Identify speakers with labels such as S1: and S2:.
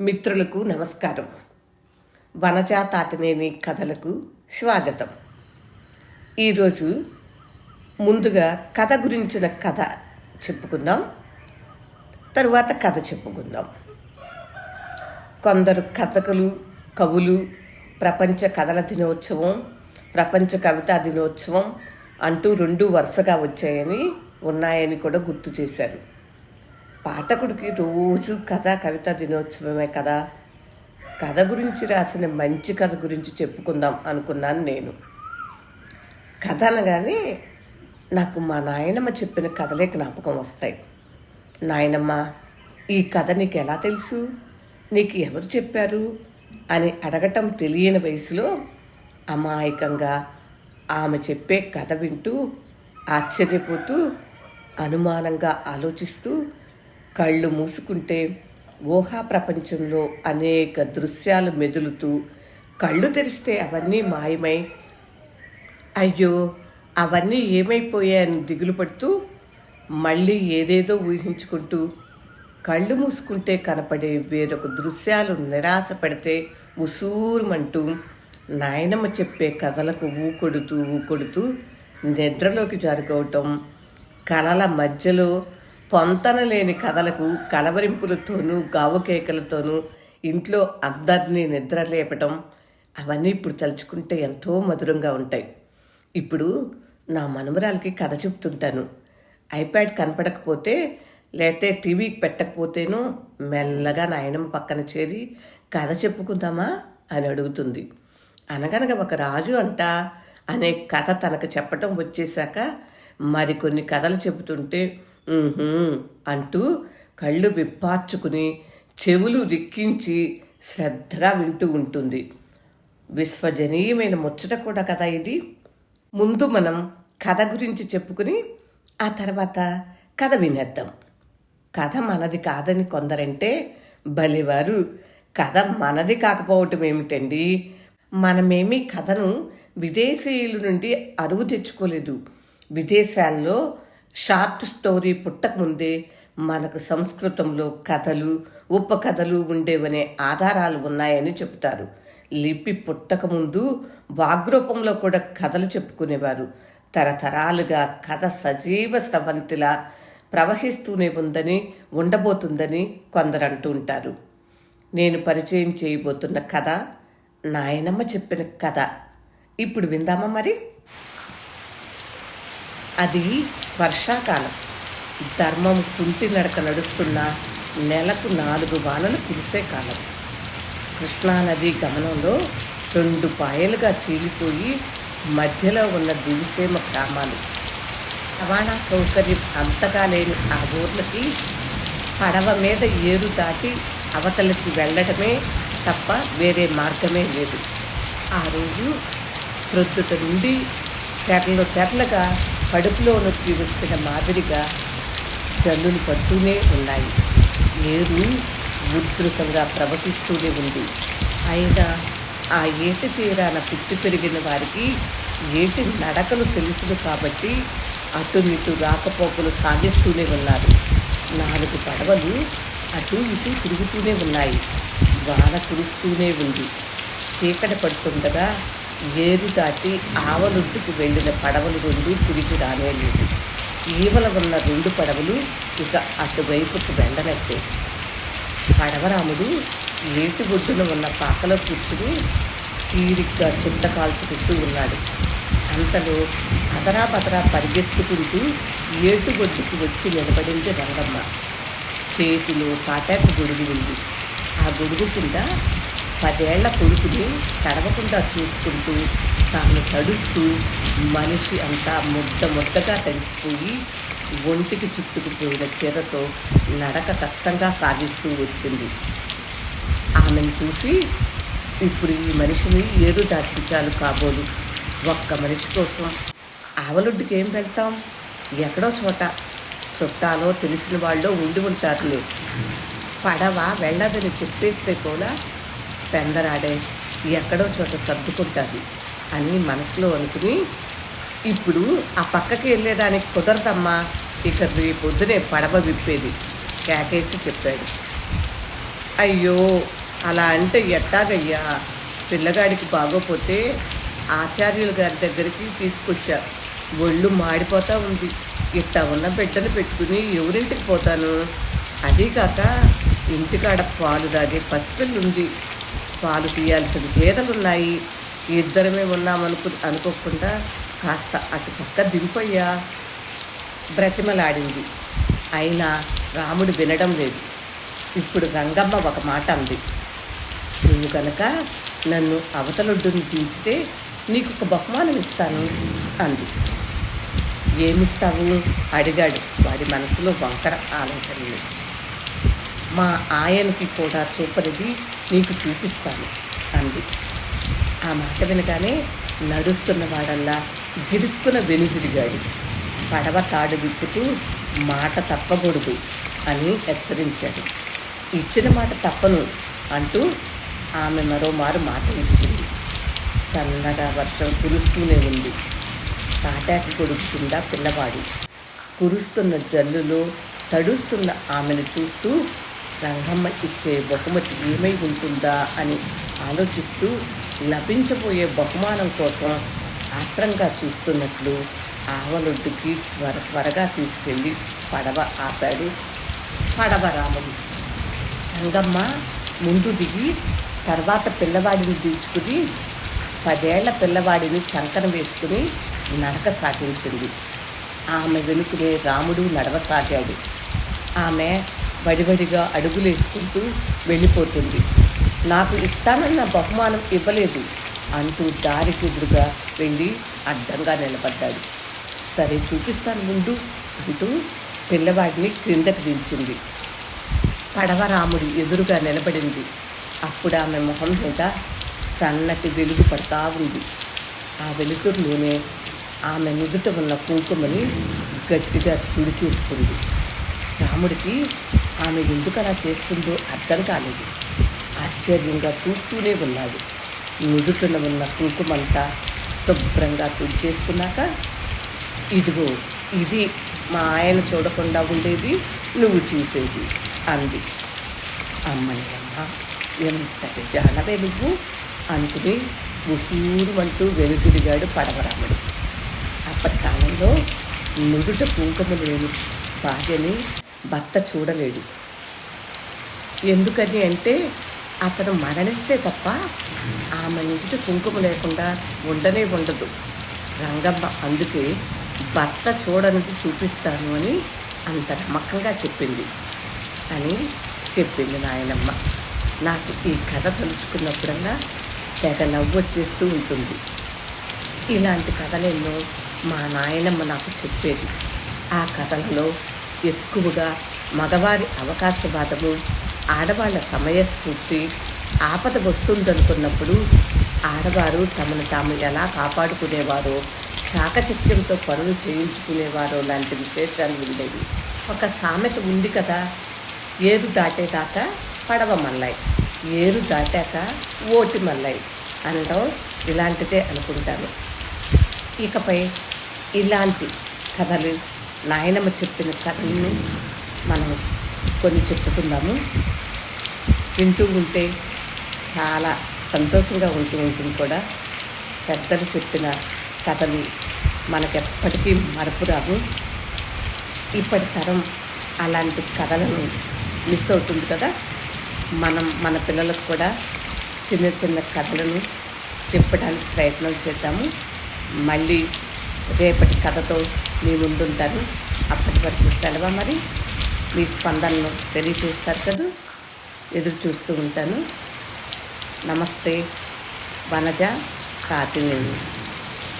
S1: మిత్రులకు నమస్కారం. వనజాతాతనేని కథలకు స్వాగతం. ఈరోజు ముందుగా కథ గురించిన కథ చెప్పుకుందాం. తరువాత కథ చెప్పుకుందాం. కొందరు కథకులు కవులు ప్రపంచ కథల దినోత్సవం ప్రపంచ కవితా దినోత్సవం అంటూ రెండు వరుసగా వచ్చాయని ఉన్నాయని కూడా గుర్తు చేశారు. పాఠకుడికి రోజు కథ కవిత దినోత్సవమే కదా. కథ గురించి రాసిన మంచి కథ గురించి చెప్పుకుందాం అనుకున్నాను నేను. కథ అనగానే నాకు మా నాయనమ్మ చెప్పిన కథలే జ్ఞాపకం వస్తాయి. నాయనమ్మ ఈ కథ నీకు ఎలా తెలుసు? నీకు ఎవరు చెప్పారు? అని అడగటం తెలియని వయసులో అమాయకంగా ఆమె చెప్పే కథ వింటూ ఆశ్చర్యపోతూ అనుమానంగా ఆలోచిస్తూ కళ్ళు మూసుకుంటే ఊహా ప్రపంచంలో అనేక దృశ్యాలు మెదులుతూ కళ్ళు తెరిస్తే అవన్నీ మాయమై అయ్యో అవన్నీ ఏమైపోయాయని దిగులు పడుతూ మళ్ళీ ఏదేదో ఊహించుకుంటూ కళ్ళు మూసుకుంటే కనపడే వేరొక దృశ్యాలు నిరాశ పెడితే ఉసూరుమంటూ నాయనమ్మ చెప్పే కథలకు ఊకొడుతూ ఊకొడుతూ నిద్రలోకి జారుకోవటం కళల మధ్యలో పొంతన లేని కథలకు కలవరింపులతోనూ గావుకేకలతోనూ ఇంట్లో అందరినీ నిద్ర లేపటం అవన్నీ ఇప్పుడు తలుచుకుంటే ఎంతో మధురంగా ఉంటాయి. ఇప్పుడు నా మనమరాలకి కథ చెప్తుంటాను. ఐప్యాడ్ కనపడకపోతే లేతే టీవీకి పెట్టకపోతేనో మెల్లగా నాయనమ్మ పక్కన చేరి కథ చెప్పుకుందామా అని అడుగుతుంది. అనగనగా ఒక రాజు అంట అనే కథ తనకు చెప్పటం వచ్చేశాక మరికొన్ని కథలు చెబుతుంటే అంటూ కళ్ళు విప్పార్చుకుని చెవులు రిక్కించి శ్రద్ధగా వింటూ ఉంటుంది. విశ్వజనీయమైన ముచ్చట కూడా కదా ఇది? ముందు మనం కథ గురించి చెప్పుకుని ఆ తర్వాత కథ వినేద్దాం. కథ మనది కాదని కొందరంటే బలివారు కథ మనది కాకపోవటం ఏమిటండి? మనమేమీ కథను విదేశీయుల నుండి అరువు తెచ్చుకోలేదు. విదేశాల్లో షార్ట్ స్టోరీ పుట్టకముందే మనకు సంస్కృతంలో కథలు ఉపకథలు ఉండేవనే ఆధారాలు ఉన్నాయని చెబుతారు. లిపి పుట్టకముందు వాగ్రూపంలో కూడా కథలు చెప్పుకునేవారు. తరతరాలుగా కథ సజీవ స్రవంతిలా ప్రవహిస్తూనే ఉందని ఉండబోతుందని కొందరు అంటూ ఉంటారు. నేను పరిచయం చేయబోతున్న కథ నాయనమ్మ చెప్పిన కథ. ఇప్పుడు విందామా మరి? అది వర్షాకాలం. ధర్మం కుంటి నడక నడుస్తున్న నెలకు నాలుగు వానలు కురిసే కాలం. కృష్ణానది గమనంలో రెండు పాయలుగా చీలిపోయి మధ్యలో ఉన్న దివిసీమ గ్రామాలు. రవాణా సౌకర్యం అంతగా లేని ఆ ఊర్లకి పడవ మీద ఏరు దాటి అవతలకి వెళ్ళడమే తప్ప వేరే మార్గమే లేదు. ఆ రోజు ప్రొద్దుట నుండి తెరలు తెరలుగా కడుపులో నొప్పి వచ్చిన మాదిరిగా జల్లులు పడుతూనే ఉన్నాయి. ఏరు ఉధృతంగా ప్రవహిస్తూనే ఉంది. అయినా ఆ ఏటి తీరాన పుట్టి పెరిగిన వారికి ఏటి నడకలు తెలుసును కాబట్టి అటు ఇటు రాకపోకలు సాగిస్తూనే ఉన్నారు. నాలుగు పడవలు అటు ఇటు తిరుగుతూనే ఉన్నాయి. వాన కురుస్తూనే ఉంది. చీకట పడుతుండగా ఏరు దాటి ఆవలొడ్డుకు వెళ్ళిన పడవలు రెండు తిరిగి రానేలేదు. ఈవల ఉన్న రెండు పడవలు ఇక అటువైపుకు వెళ్ళనట్టే పడవరాముడు ఏటి ఒడ్డున ఉన్న పాకలో కూర్చుని తీరిగ్గా చింత కాల్చుకుంటూ ఉన్నాడు. అంతలో అదరా బదరా పరిగెత్తుకుంటూ ఏటు ఒడ్డుకు వచ్చి నిలబడింది రంగమ్మ. చేతిలో కాటాకు గొడుగు ఉంది. ఆ గొడుగు కింద పదేళ్ళ కొడుకుని తడవకుండా చూసుకుంటూ తాను తడుస్తూ మనిషి అంతా ముద్ద ముద్దగా తడిసిపోయి ఒంటికి చుట్టుకుపోయిన చీరతో నడక కష్టంగా సాగిస్తూ వచ్చింది. ఆమెను చూసి ఇప్పుడు ఈ మనిషిని ఏదో దాటించాలి కాబోలు. ఒక్క మనిషి కోసం ఆవలొడ్డుకి ఏం వెళ్తాం? ఎక్కడో చోట. చుట్టాలో తెలిసిన వాళ్ళు ఉండి ఉంటారులే. పడవ వెళ్ళదని చెప్పేస్తే కూడా పెందరాడే ఎక్కడో చోట సర్దుకుంటుంది అని మనసులో అనుకుని ఇప్పుడు ఆ పక్కకి వెళ్ళేదానికి కుదరదమ్మా ఇక పొద్దునే పడవ విప్పేది కేకేసి చెప్పాడు. అయ్యో అలా అంటే ఎట్టాగయ్యా? పిల్లగాడికి బాగోపోతే ఆచార్యుల గారి దగ్గరికి తీసుకొచ్చా. ఒళ్ళు మాడిపోతా ఉంది. ఇట్టా ఉన్న బిడ్డను పెట్టుకుని ఎవరింటికి పోతాను? అదీ కాక ఇంటికాడ పాలు తాగే పసిపిల్లు ఉంది. పాలు తీయాల్సిన గేదెలు ఉన్నాయి ఇద్దరమే ఉన్నామనుకు అనుకోకుండా కాస్త అటు పక్క దింపయ్యా. బ్రతిమలాడింది. అయినా రాముడు వినడం లేదు. ఇప్పుడు రంగమ్మ ఒక మాట అంది. నువ్వు కనుక నన్ను అవతలొడ్డుని దించితే నీకు ఒక బహుమానం ఇస్తాను అంది. ఏమిస్తావు? అడిగాడు వాడి మనసులో వంకర ఆలోచనలు. మా ఆయనకి కూడా చూపనిది నీకు చూపిస్తాను అంది. ఆ మాట వినగానే నడుస్తున్న వాడల్లా గిరుక్కున వెనుదిరిగాడు పడవ తాడు విప్పుతూ మాట తప్పకూడదు అని హెచ్చరించాడు. ఇచ్చిన మాట తప్పను అంటూ ఆమె మరోమారు మాట ఇచ్చింది సన్నగా వర్షం కురుస్తూనే ఉంది. తాటాకి కొడుకుతుందా పిల్లవాడు. కురుస్తున్న జల్లులో తడుస్తున్న ఆమెను చూస్తూ రంగమ్మ ఇచ్చే బహుమతి ఏమై ఉంటుందా అని ఆలోచిస్తూ లభించబోయే బహుమానం కోసం ఆత్రంగా చూస్తున్నట్లు ఆవలొడ్డుకి త్వర త్వరగా తీసుకెళ్ళి పడవ ఆపాడు పడవ రాముడు. రంగమ్మ ముందు దిగి తర్వాత పిల్లవాడిని దించుకుని పదేళ్ళ పిల్లవాడిని చంకన వేసుకుని నడక సాగించింది. ఆమె వెనుకనే రాముడు నడవసాగాడు. ఆమె వడివడిగా అడుగులేసుకుంటూ వెళ్ళిపోతుంది. నాకు ఇస్తానన్న బహుమానం ఇవ్వలేదు అంటూ దారికి ఎదురుగా వెళ్ళి అడ్డంగా నిలబడ్డాడు. సరే చూపిస్తాను ముందు అంటూ పిల్లవాడిని క్రిందకి దించింది. పడవరాముడి ఎదురుగా నిలబడింది. అప్పుడు ఆమె మొహం మీద సన్నటి వెలుగు పడతా ఉంది. ఆ వెలుతురులోనే ఆమె నుదుట ఉన్న కుంకుమని గట్టిగా తుడిచేసుకుంది. రాముడికి ఆమె ఎందుకు అలా చేస్తుందో అర్థం కాలేదు. ఆశ్చర్యంగా చూస్తూనే ఉన్నాడు. నుదుటన ఉన్న కుంకుమంతా శుభ్రంగా తుడిచేసుకున్నాక ఇదిగో ఇది మా ఆయన చూడకుండా ఉండేది నువ్వు చూసేది అంది. అమ్మని అమ్మ ఎంత జానవే నువ్వు అనుకుని ముసూరు అంటూ వెనుతిరిగాడు పడవరాముడు అప్పటి కాలంలో నుదుట కుంకుమ లేని భార్యని భర్త చూడలేడు. ఎందుకని అంటే అతను మరణిస్తే తప్ప ఆమె ఇంటికి కుంకుమ లేకుండా ఉండనే ఉండదు. రంగమ్మ అందుకే భర్త చూడనిది చూపిస్తాను అని అంత నమ్మకంగా చెప్పింది. అని చెప్పింది నాయనమ్మ. నాకు ఈ కథ తలుచుకున్నప్పుడల్లా తెగ నవ్వు వచ్చేస్తూ ఉంటుంది. ఇలాంటి కథలేమో మా నాయనమ్మ నాకు చెప్పేది. ఆ కథలలో ఎక్కువగా మగవారి అవకాశవాదము ఆడవాళ్ళ సమయస్ఫూర్తి ఆపద వస్తుందనుకున్నప్పుడు ఆడవారు తమను తాము ఎలా కాపాడుకునేవారో చాకచక్యంతో పనులు చేయించుకునేవారో లాంటి విశేషాలు ఉండేవి. ఒక సామెత ఉంది కదా ఏరు దాటేదాకా పడవ మల్లాయి ఏరు దాటాక ఓటి మల్లాయి అనడం ఇలాంటిదే అనుకుంటాను. ఇకపై ఇలాంటి కథలు నాయనమ్మ చెప్పిన కథల్ని మనం కొన్ని చెప్పుకుందాము. వింటూ ఉంటే చాలా సంతోషంగా ఉంటూ ఉంటుంది కూడా. పెద్దలు చెప్పిన కథలు మనకెప్పటికీ మరపురాదు ఇప్పటి తరం అలాంటి కథలను మిస్ అవుతుంది కదా. మనం మన పిల్లలకు కూడా చిన్న చిన్న కథలను చెప్పడానికి ప్రయత్నం చేద్దాము. మళ్ళీ రేపటి కథతో మీ ముందుంటాను అప్పటి వరకు సెలవు మరి. మీ స్పందనను తెలియజేస్తారు కదా. ఎదురు చూస్తూ ఉంటాను. నమస్తే. వనజ కాతినేని.